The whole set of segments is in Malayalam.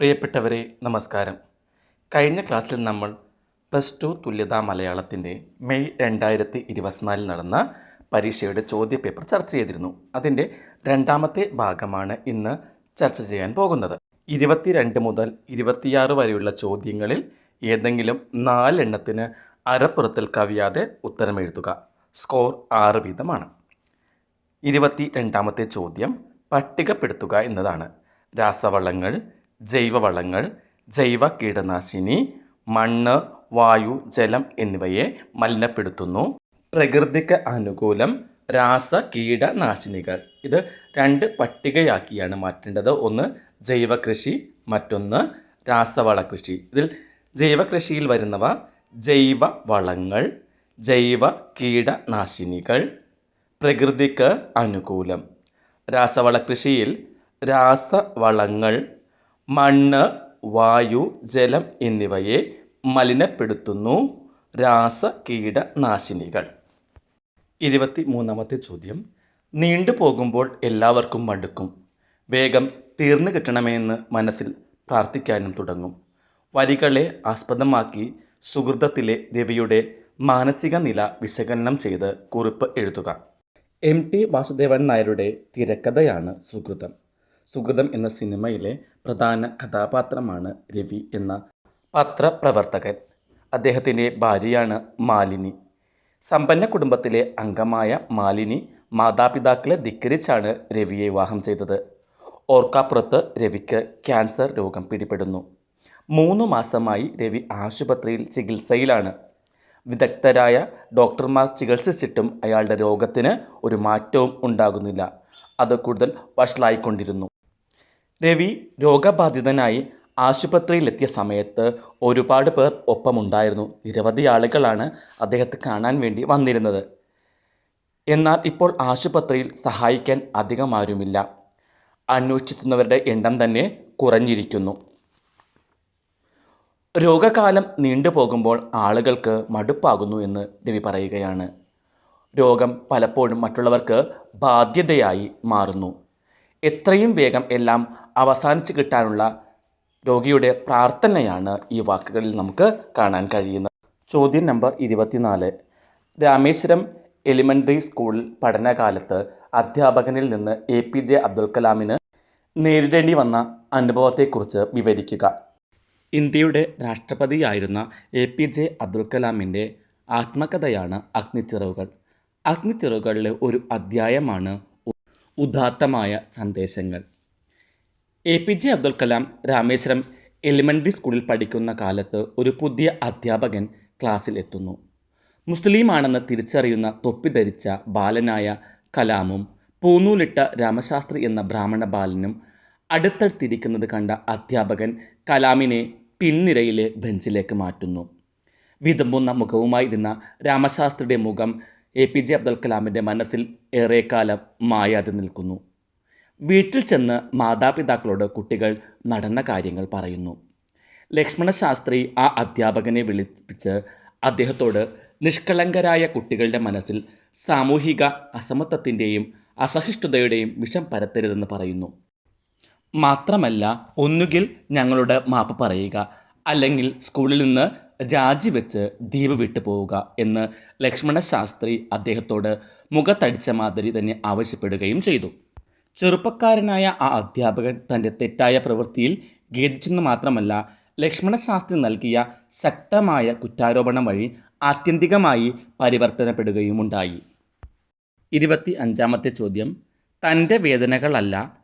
പ്രിയപ്പെട്ടവരെ നമസ്കാരം. കഴിഞ്ഞ ക്ലാസ്സിൽ നമ്മൾ പ്ലസ് ടു തുല്യതാ മലയാളത്തിന്റെ മെയ് രണ്ടായിരത്തി ഇരുപത്തിനാലിൽ നടന്ന പരീക്ഷയുടെ ചോദ്യപേപ്പർ ചർച്ച ചെയ്തിരുന്നു. അതിന്റെ രണ്ടാമത്തെ ഭാഗമാണ് ഇന്ന് ചർച്ച ചെയ്യാൻ പോകുന്നത്. ഇരുപത്തിരണ്ട് മുതൽ ഇരുപത്തിയാറ് വരെയുള്ള ചോദ്യങ്ങളിൽ ഏതെങ്കിലും നാലെണ്ണത്തിന് അരപ്പുറത്തിൽ കവിയാതെ ഉത്തരമെഴുതുക സ്കോർ ആറ് വീതമാണ്. ഇരുപത്തി രണ്ടാമത്തെ ചോദ്യം പട്ടികപ്പെടുത്തുക എന്നതാണ്. രാസവളങ്ങൾ ജൈവവളങ്ങൾ ജൈവ കീടനാശിനി മണ്ണ് വായു ജലം എന്നിവയെ മലിനപ്പെടുത്തുന്നു. പ്രകൃതിക്ക് അനുകൂലം രാസ കീടനാശിനികൾ ഇത് രണ്ട് പട്ടികയാക്കിയാണ് മാറ്റേണ്ടത്. ഒന്ന് ജൈവ കൃഷി മറ്റൊന്ന് രാസവള കൃഷി ഇതിൽ ജൈവ കൃഷിയിൽ വരുന്നവ ജൈവ വളങ്ങൾ ജൈവ കീടനാശിനികൾ പ്രകൃതിക്ക് അനുകൂലം രാസവള കൃഷിയിൽ രാസവളങ്ങൾ മണ്ണ് വായു ജലം എന്നിവയെ മലിനപ്പെടുത്തുന്നു. രാസ കീടനാശിനികൾ. ഇരുപത്തി മൂന്നാമത്തെ ചോദ്യം. നീണ്ടു പോകുമ്പോൾ എല്ലാവർക്കും മടുക്കും. വേഗം തീർന്നു കിട്ടണമെന്ന് മനസ്സിൽ പ്രാർത്ഥിക്കാനും തുടങ്ങും. വരികളെ ആസ്പദമാക്കി സുഹൃതത്തിലെ രവിയുടെ മാനസിക നില വിശകലനം ചെയ്ത് കുറിപ്പ് എഴുതുക. എം ടി വാസുദേവൻ നായരുടെ തിരക്കഥയാണ് സുഹൃതം. സുഹൃതം എന്ന സിനിമയിലെ പ്രധാന കഥാപാത്രമാണ് രവി എന്ന പത്രപ്രവർത്തകൻ. അദ്ദേഹത്തിന്റെ ഭാര്യയാണ് മാലിനി. സമ്പന്ന കുടുംബത്തിലെ അംഗമായ മാലിനി മാതാപിതാക്കളെ ധിക്കരിച്ചാണ് രവിയെ വിവാഹം ചെയ്തത്. ഓർക്കാപ്പുറത്ത് രവിക്ക് ക്യാൻസർ രോഗം പിടിപെടുന്നു. മൂന്ന് മാസമായി രവി ആശുപത്രിയിൽ ചികിത്സയിലാണ്. വിദഗ്ധരായ ഡോക്ടർമാർ ചികിത്സിച്ചിട്ടും അയാളുടെ രോഗത്തിന് ഒരു മാറ്റവും ഉണ്ടാകുന്നില്ല. അത് കൂടുതൽ വഷളായിക്കൊണ്ടിരുന്നു. രവി രോഗബാധിതനായി ആശുപത്രിയിലെത്തിയ സമയത്ത് ഒരുപാട് പേർ ഒപ്പമുണ്ടായിരുന്നു. നിരവധി ആളുകളാണ് അദ്ദേഹത്തെ കാണാൻ വേണ്ടി വന്നിരുന്നത്. എന്നാൽ ഇപ്പോൾ ആശുപത്രിയിൽ സഹായിക്കാൻ അധികം ആരുമില്ല അന്വേഷിക്കുന്നവരുടെ എണ്ണം തന്നെ കുറഞ്ഞിരിക്കുന്നു. രോഗകാലം നീണ്ടുപോകുമ്പോൾ ആളുകൾക്ക് മടുപ്പാകുന്നു എന്ന് രവി പറയുകയാണ്. രോഗം പലപ്പോഴും മറ്റുള്ളവർക്ക് ബാധ്യതയായി മാറുന്നു. എത്രയും വേഗം എല്ലാം അവസാനിച്ച് കിട്ടാനുള്ള രോഗിയുടെ പ്രാർത്ഥനയാണ് ഈ വാക്കുകളിൽ നമുക്ക് കാണാൻ കഴിയുന്നത്. ചോദ്യം നമ്പർ ഇരുപത്തിനാല്. രാമേശ്വരം എലിമെന്ററി സ്കൂളിൽ പഠനകാലത്ത് അധ്യാപകനിൽ നിന്ന് എ പി ജെ അബ്ദുൽ കലാമിന് നേരിടേണ്ടി വന്ന അനുഭവത്തെക്കുറിച്ച് വിവരിക്കുക. ഇന്ത്യയുടെ രാഷ്ട്രപതിയായിരുന്ന എ പി ജെ അബ്ദുൽ കലാമിന്റെ ആത്മകഥയാണ് അഗ്നിച്ചിറവുകൾ അഗ്നിച്ചിറവുകളിലെ ഒരു അധ്യായമാണ് ഉദാത്തമായ സന്ദേശങ്ങൾ. A P J Abdul Kalam Rameswaram elementary സ്കൂളിൽ പഠിക്കുന്ന കാലത്ത് ഒരു പുതിയ അധ്യാപകൻ ക്ലാസ്സിൽ എത്തുന്നു. മുസ്ലിമാണെന്ന് തിരിച്ചറിയുന്ന തൊപ്പി ധരിച്ച ബാലനായ കലാമും പൂനൂലിട്ട രാമശാസ്ത്രി എന്ന ബ്രാഹ്മണ ബാലനും അടുത്തടുത്തിരിക്കുന്നത് കണ്ട അധ്യാപകൻ കലാമിനെ പിൻനിരയിലെ ബെഞ്ചിലേക്ക് മാറ്റുന്നു. വിതുമ്പുന്ന മുഖവുമായി ഇരുന്ന രാമശാസ്ത്രിയുടെ മുഖം എ പി ജെ അബ്ദുൽ കലാമിന്റെ മനസ്സിൽ ഏറെക്കാലം മായാതെ നിൽക്കുന്നു. വീട്ടിൽ ചെന്ന് മാതാപിതാക്കളോട് കുട്ടികൾ നടന്ന കാര്യങ്ങൾ പറയുന്നു. ലക്ഷ്മണശാസ്ത്രി ആ അധ്യാപകനെ വിളിപ്പിച്ച് അദ്ദേഹത്തോട് നിഷ്കളങ്കരായ കുട്ടികളുടെ മനസ്സിൽ സാമൂഹിക അസമത്വത്തിന്റെയും അസഹിഷ്ണുതയുടെയും വിഷം പരത്തരുതെന്ന് പറയുന്നു. മാത്രമല്ല ഒന്നുകിൽ ഞങ്ങളുടെ മാപ്പ് പറയുക അല്ലെങ്കിൽ സ്കൂളിൽ നിന്ന് രാജിവെച്ച് ദ്വീപ് വിട്ടു പോവുക എന്ന് ലക്ഷ്മണ ശാസ്ത്രി അദ്ദേഹത്തോട് മുഖത്തടിച്ച മാതിരി തന്നെ ആവശ്യപ്പെടുകയും ചെയ്തു. ചെറുപ്പക്കാരനായ ആ അധ്യാപകൻ തന്റെ തെറ്റായ പ്രവൃത്തിയിൽ ഖേദിച്ചെന്ന് മാത്രമല്ല ലക്ഷ്മണ ശാസ്ത്രി നൽകിയ ശക്തമായ കുറ്റാരോപണം വഴി ആത്യന്തികമായി പരിവർത്തനപ്പെടുകയുമുണ്ടായി. ഇരുപത്തി അഞ്ചാമത്തെ ചോദ്യം തന്റെ വേദനകളല്ല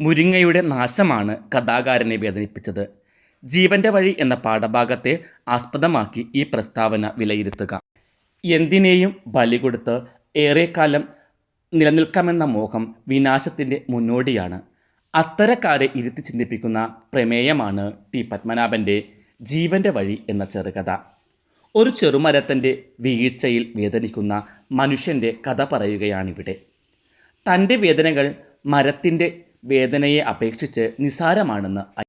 മുരിങ്ങയുടെ നാശമാണ് കഥാകാരനെ വേദനിപ്പിച്ചത്. ജീവന്റെ വഴി എന്ന പാഠഭാഗത്തെ ആസ്പദമാക്കി ഈ പ്രസ്താവന വിലയിരുത്തുക. എന്തിനേയും ബലി കൊടുത്ത് ഏറെക്കാലം നിലനിൽക്കാമെന്ന മോഹം വിനാശത്തിന്റെ മുന്നോടിയാണ്. അത്തരക്കാരെ ഇരുത്തി ചിന്തിപ്പിക്കുന്ന പ്രമേയമാണ് ടി. പത്മനാഭന്റെ ജീവന്റെ വഴി എന്ന ചെറുകഥ. ഒരു ചെറുമരത്തിന്റെ വീഴ്ചയിൽ വേദനിക്കുന്ന മനുഷ്യന്റെ കഥ പറയുകയാണിവിടെ. തന്റെ വേദനകൾ മരത്തിന്റെ വേദനയെ അപേക്ഷിച്ച് നിസാരമാണെന്ന്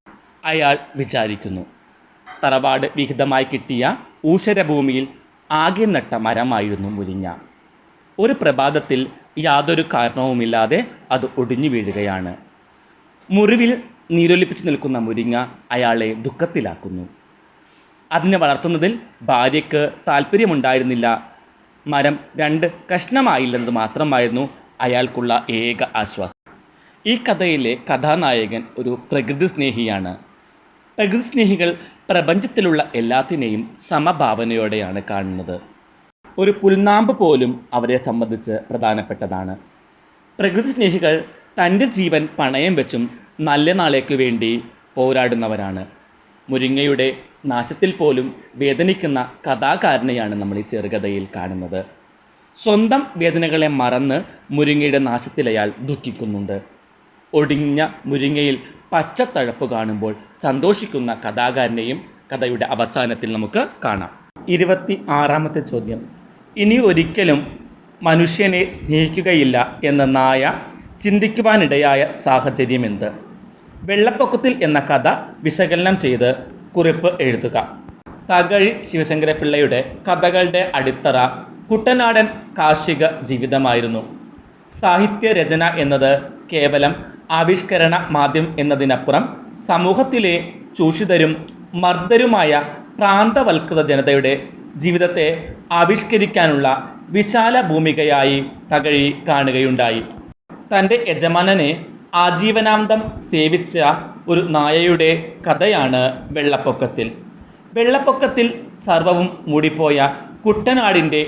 അയാൾ വിചാരിക്കുന്നു. തറവാട് വിഹിതമായി കിട്ടിയ ഊഷരഭൂമിയിൽ ആകെ നട്ട മരമായിരുന്നു മുരിങ്ങ. ഒരു പ്രഭാതത്തിൽ യാതൊരു കാരണവുമില്ലാതെ അത് ഒടിഞ്ഞു വീഴുകയാണ്. മുറിവിൽ നീരൊലിപ്പിച്ച് നിൽക്കുന്ന മുരിങ്ങ അയാളെ ദുഃഖത്തിലാക്കുന്നു. അതിനെ വളർത്തുന്നതിൽ ഭാര്യയ്ക്ക് താല്പര്യമുണ്ടായിരുന്നില്ല മരം രണ്ട് കഷ്ണമായില്ലെന്നത് മാത്രമായിരുന്നു അയാൾക്കുള്ള ഏക ആശ്വാസം. ഈ കഥയിലെ കഥാനായകൻ ഒരു പ്രകൃതി സ്നേഹിയാണ്. പ്രകൃതി സ്നേഹികൾ പ്രപഞ്ചത്തിലുള്ള എല്ലാത്തിനെയും സമഭാവനയോടെയാണ് കാണുന്നത്. ഒരു പുൽനാമ്പ് പോലും അവരെ സംബന്ധിച്ച് പ്രധാനപ്പെട്ടതാണ്. പ്രകൃതി സ്നേഹികൾ തന്റെ ജീവൻ പണയം വെച്ചും നല്ല നാളേക്ക് വേണ്ടി പോരാടുന്നവരാണ്. മുരിങ്ങയുടെ നാശത്തിൽ പോലും വേദനിക്കുന്ന കഥാകാരനെയാണ് നമ്മൾ ഈ ചെറുകഥയിൽ കാണുന്നത്. സ്വന്തം വേദനകളെ മറന്ന് മുരിങ്ങയുടെ നാശത്തിൽ അയാൾ ദുഃഖിക്കുന്നുണ്ട്. ഒടിഞ്ഞ മുരിങ്ങയിൽ പച്ചത്തഴപ്പ് കാണുമ്പോൾ സന്തോഷിക്കുന്ന കഥാകാരനെയും കഥയുടെ അവസാനത്തിൽ നമുക്ക് കാണാം. ഇരുപത്തി ആറാമത്തെ ചോദ്യം. ഇനി ഒരിക്കലും മനുഷ്യനെ സ്നേഹിക്കുകയില്ല എന്ന നായ ചിന്തിക്കുവാനിടയായ സാഹചര്യം എന്ത്? വെള്ളപ്പൊക്കത്തിൽ എന്ന കഥ വിശകലനം ചെയ്ത് കുറിപ്പ് എഴുതുക. തകഴി ശിവശങ്കരപിള്ളയുടെ കഥകളുടെ അടിത്തറ കുട്ടനാടൻ കാർഷിക ജീവിതമായിരുന്നു. സാഹിത്യ രചന എന്നത് കേവലം ആവിഷ്കരണ മാധ്യമം എന്നതിനപ്പുറം സമൂഹത്തിലെ ചൂഷിതരും മർദ്ദരുമായ പ്രാന്തവൽകൃത ജനതയുടെ ജീവിതത്തെ ആവിഷ്കരിക്കാനുള്ള വിശാല ഭൂമികയായി തകഴി കാണുകയുണ്ടായി. തന്റെ യജമാനനെ ആജീവനാന്തം സേവിച്ച ഒരു നായയുടെ കഥയാണ് വെള്ളപ്പൊക്കത്തിൽ. വെള്ളപ്പൊക്കത്തിൽ സർവവും മൂടിപ്പോയ കുട്ടനാടിന്റെ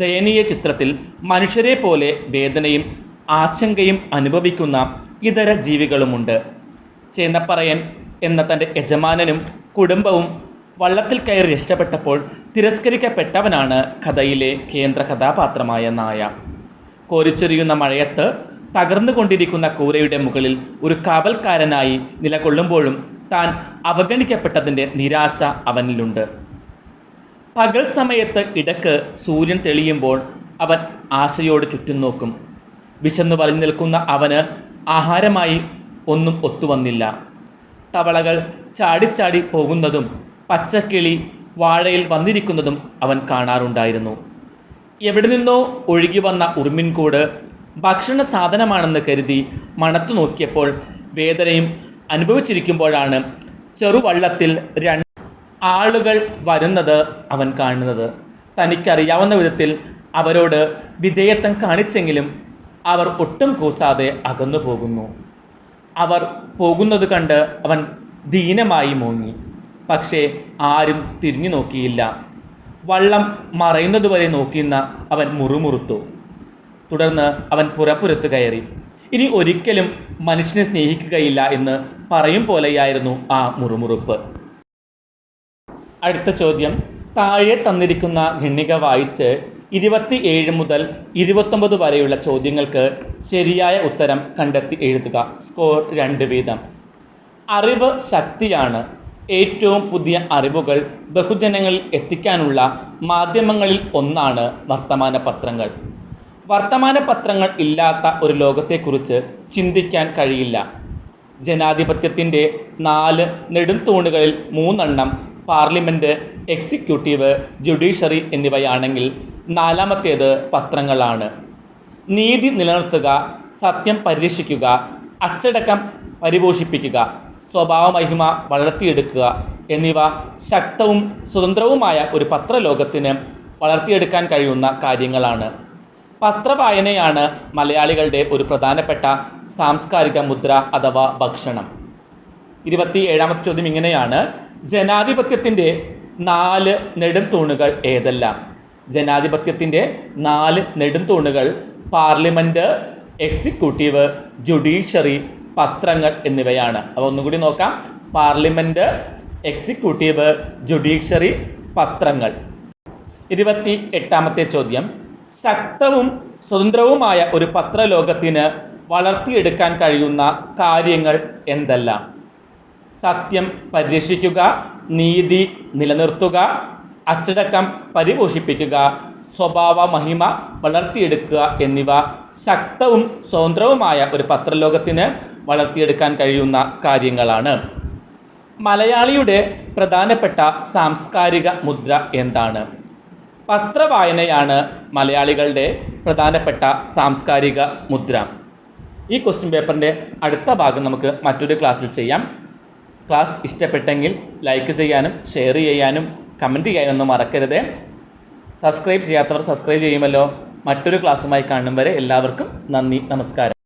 ദയനീയ ചിത്രത്തിൽ മനുഷ്യരെ പോലെ വേദനയും ആശങ്കയും അനുഭവിക്കുന്ന ഇതര ജീവികളുമുണ്ട്. ചേന്നപ്പറയൻ എന്ന തന്റെ യജമാനനും കുടുംബവും വള്ളത്തിൽ കയറി രക്ഷപ്പെട്ടപ്പോൾ തിരസ്കരിക്കപ്പെട്ടവനാണ് കഥയിലെ കേന്ദ്ര കഥാപാത്രമായ നായ. കോരിച്ചൊരിയുന്ന മഴയത്ത് തകർന്നുകൊണ്ടിരിക്കുന്ന കൂരയുടെ മുകളിൽ ഒരു കാവൽക്കാരനായി നിലകൊള്ളുമ്പോഴും താൻ അവഗണിക്കപ്പെട്ടതിന്റെ നിരാശ അവനിലുണ്ട്. പകൽ സമയത്ത് ഇടയ്ക്ക് സൂര്യൻ തെളിയുമ്പോൾ അവൻ ആശയോട് ചുറ്റും നോക്കും. വിശന്നു വലിഞ്ഞു നിൽക്കുന്ന അവന് ആഹാരമായി ഒന്നും ഒത്തുവന്നില്ല. തവളകൾ ചാടിച്ചാടി പോകുന്നതും പച്ചക്കിളി വാഴയിൽ വന്നിരിക്കുന്നതും അവൻ കാണാറുണ്ടായിരുന്നു. എവിടെ നിന്നോ ഒഴുകി വന്ന ഉറുമിൻകൂട് ഭക്ഷണ സാധനമാണെന്ന് കരുതി മണത്തു നോക്കിയപ്പോൾ വേദനയും അനുഭവിച്ചിരിക്കുമ്പോഴാണ് ചെറുവള്ളത്തിൽ രണ്ട് ആളുകൾ വരുന്നത് അവൻ കാണുന്നത്. തനിക്കറിയാവുന്ന വിധത്തിൽ അവരോട് വിധേയത്വം കാണിച്ചെങ്കിലും അവർ ഒട്ടും കൂസാതെ അകന്നു പോകുന്നു. അവർ പോകുന്നത് കണ്ട് അവൻ ദീനമായി മൂങ്ങി. പക്ഷേ ആരും തിരിഞ്ഞു നോക്കിയില്ല. വള്ളം മറയുന്നതുവരെ നോക്കിയെന്ന അവൻ മുറുമുറുത്തു. തുടർന്ന് അവൻ പുറപ്പുറത്ത് കയറി. ഇനി ഒരിക്കലും മനുഷ്യനെ സ്നേഹിക്കുകയില്ല എന്ന് പറയും പോലെയായിരുന്നു ആ മുറുമുറുപ്പ്. അടുത്ത ചോദ്യം. താഴെ തന്നിരിക്കുന്ന ഖണ്ണിക വായിച്ച് ഇരുപത്തി ഏഴ് മുതൽ ഇരുപത്തൊമ്പത് വരെയുള്ള ചോദ്യങ്ങൾക്ക് ശരിയായ ഉത്തരം കണ്ടെത്തി എഴുതുക. സ്കോർ രണ്ട് വീതം. അറിവ് ശക്തിയാണ്. ഏറ്റവും പുതിയ അറിവുകൾ ബഹുജനങ്ങളിൽ എത്തിക്കാനുള്ള മാധ്യമങ്ങളിൽ ഒന്നാണ് വർത്തമാന പത്രങ്ങൾ. വർത്തമാന പത്രങ്ങൾ ഇല്ലാത്ത ഒരു ലോകത്തെക്കുറിച്ച് ചിന്തിക്കാൻ കഴിയില്ല. ജനാധിപത്യത്തിന്റെ നാല് നെടുംതൂണുകളിൽ മൂന്നെണ്ണം പാർലമെന്റ് എക്സിക്യൂട്ടീവ് ജുഡീഷ്യറി എന്നിവയാണെങ്കിൽ നാലാമത്തേത് പത്രങ്ങളാണ്. നീതി നിലനിർത്തുക സത്യം പരിരക്ഷിക്കുക അച്ചടക്കം പരിപോഷിപ്പിക്കുക സ്വഭാവമഹിമ വളർത്തിയെടുക്കുക എന്നിവ ശക്തവും സ്വതന്ത്രവുമായ ഒരു പത്രലോകത്തിന് വളർത്തിയെടുക്കാൻ കഴിയുന്ന കാര്യങ്ങളാണ്. പത്രവായനയാണ് മലയാളികളുടെ ഒരു പ്രധാനപ്പെട്ട സാംസ്കാരിക മുദ്ര അഥവാ ഭക്ഷണം. ഇരുപത്തി ഏഴാമത്തെ ചോദ്യം ഇങ്ങനെയാണ്. ജനാധിപത്യത്തിന്റെ നാല് നെടും തൂണുകൾ ഏതെല്ലാം? ജനാധിപത്യത്തിന്റെ നാല് നെടും തൂണുകൾ പാർലമെന്റ് എക്സിക്യൂട്ടീവ് ജുഡീഷ്യറി പത്രങ്ങൾ എന്നിവയാണ്. അപ്പോൾ ഒന്നുകൂടി നോക്കാം. പാർലമെന്റ് എക്സിക്യൂട്ടീവ് ജുഡീഷ്യറി പത്രങ്ങൾ. ഇരുപത്തി എട്ടാമത്തെ ചോദ്യം. ശക്തവും സ്വതന്ത്രവുമായ ഒരു പത്രലോകത്തിന് വളർത്തിയെടുക്കാൻ കഴിയുന്ന കാര്യങ്ങൾ എന്തെല്ലാം? സത്യം പരിരക്ഷിക്കുക നീതി നിലനിർത്തുക അച്ചടക്കം പരിപോഷിപ്പിക്കുക സ്വഭാവ മഹിമ വളർത്തിയെടുക്കുക എന്നിവ ശക്തവും സ്വതന്ത്രവുമായ ഒരു പത്രലോകത്തിന് വളർത്തിയെടുക്കാൻ കഴിയുന്ന കാര്യങ്ങളാണ്. മലയാളിയുടെ പ്രധാനപ്പെട്ട സാംസ്കാരിക മുദ്ര എന്താണ്? പത്രവായനയാണ് മലയാളികളുടെ പ്രധാനപ്പെട്ട സാംസ്കാരിക മുദ്ര. ഈ ക്വസ്റ്റ്യൻ പേപ്പറിന്റെ അടുത്ത ഭാഗം നമുക്ക് മറ്റൊരു ക്ലാസ്സിൽ ചെയ്യാം. ക്ലാസ് ഇഷ്ടപ്പെട്ടെങ്കിൽ ലൈക്ക് ചെയ്യാനും ഷെയർ ചെയ്യാനും കമന്റ് ചെയ്യാനൊന്നും മറക്കരുത്. സബ്സ്ക്രൈബ് ചെയ്യാത്തവർ സബ്സ്ക്രൈബ് ചെയ്യുമല്ലോ. മറ്റൊരു ക്ലാസ്സുമായി കാണും വരെ എല്ലാവർക്കും നന്ദി നമസ്കാരം.